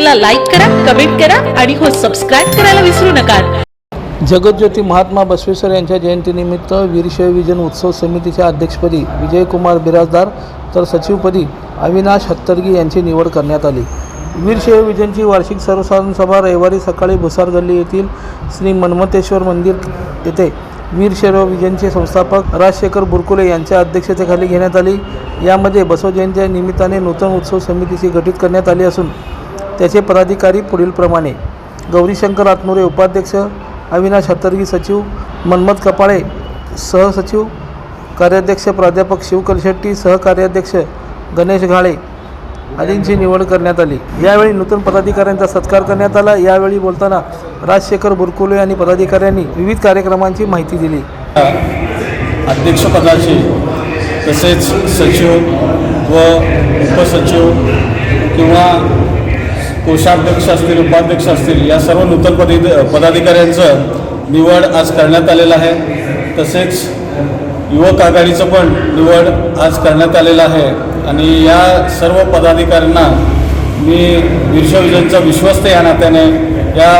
चॅनलला लाईक करा कमेंट करा आणि हो सबस्क्राईब करायला विसरू नका. जगज्योती महात्मा बसवेश्वर यांच्या जयंतीनिमित्त वीरशैव विजन उत्सव समितीच्या अध्यक्षपदी विजयकुमार बिराजदार तर सचिवपदी अविनाश हत्तरगी यांची निवड करण्यात आली. वीरशैव विजनची वार्षिक सर्वसाधारण सभा रविवारी सकाळी भुसार गल्ली येथील श्री मन्मतेश्वर मंदिर येथे वीरशैव विजनचे संस्थापक राजशेखर बुरकुले यांच्या अध्यक्षतेखाली घेण्यात आली. यामध्ये बसव जयंती निमित्ताने नूतन उत्सव समितीची गठीत करण्यात आली असून त्याचे पदाधिकारी पुढीलप्रमाणे गौरीशंकर आत्मोरे उपाध्यक्ष अविनाश हत्तरगी सचिव मन्मथ कपाळे सहसचिव कार्याध्यक्ष प्राध्यापक शिवकल शेट्टी सहकार्याध्यक्ष गणेश घाळे आदींची निवड करण्यात आली. यावेळी नूतन पदाधिकाऱ्यांचा सत्कार करण्यात आला. यावेळी बोलताना राजशेखर बुरकुले आणि पदाधिकाऱ्यांनी विविध कार्यक्रमांची माहिती दिली. अध्यक्षपदाची तसेच सचिव व उपसचिव किंवा कोषाध्यक्ष असतील उपाध्यक्ष असतील या सर्व नूतन पदी पदाधिकाऱ्यांचं निवड आज करण्यात आलेलं आहे. तसेच युवक आघाडीचं पण निवड आज करण्यात आलेलं आहे. आणि या सर्व पदाधिकाऱ्यांना मी विश्वविजनचा विश्वस्त या नात्याने या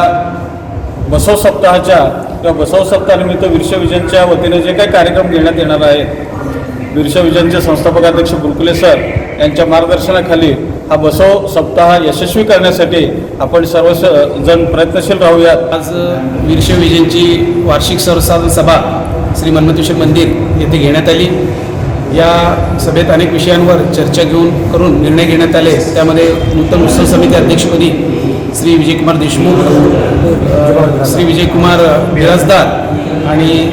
बसव सप्ताहाच्या किंवा बसव सप्ताहानिमित्त विश्वविजनच्या वतीने जे काही कार्यक्रम घेण्यात येणार आहेत विश्वविजनचे संस्थापकाध्यक्ष गुरुकुले सर यांच्या मार्गदर्शनाखाली हा बसव सप्ताह यशस्वी करण्यासाठी आपण सर्व स- जण प्रयत्नशील राहूयात. आज वीरशैव विजयंची वार्षिक सर्वसाधारण सभा श्री मन्मतेश्वर मंदिर येथे घेण्यात आली. या सभेत अनेक विषयांवर चर्चा घेऊन करून निर्णय घेण्यात आले. त्यामध्ये नूतन उत्सव समिती अध्यक्षपदी श्री विजयकुमार देशमुख श्री विजयकुमार बिराजदार आणि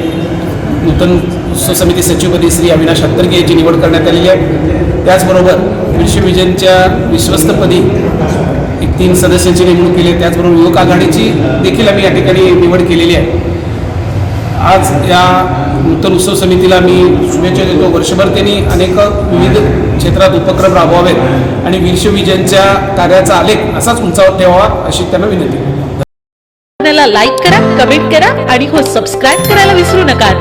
नूतन उत्सव समिती सचिवपदी श्री अविनाश हत्तरके यांची निवड करण्यात आलेली आहे. त्याचबरोबर विश्वविजनच्या विश्वस्तपदी एक तीन सदस्यांची नेमणूक केली आहे. त्याचबरोबर युवक आघाडीची देखील आम्ही या ठिकाणी निवड केलेली आहे. आज या नूतन उत्सव समितीला मी शुभेच्छा देतो. वर्षभर त्यांनी अनेक विविध क्षेत्रात उपक्रम राबवावेत आणि विश्वविजनच्या कार्याचा आलेख असाच उंचावर ठेवावा अशी त्यांना विनंती. लाईक करा कमेंट करा आणि हो सबस्क्राईब करायला विसरू नका.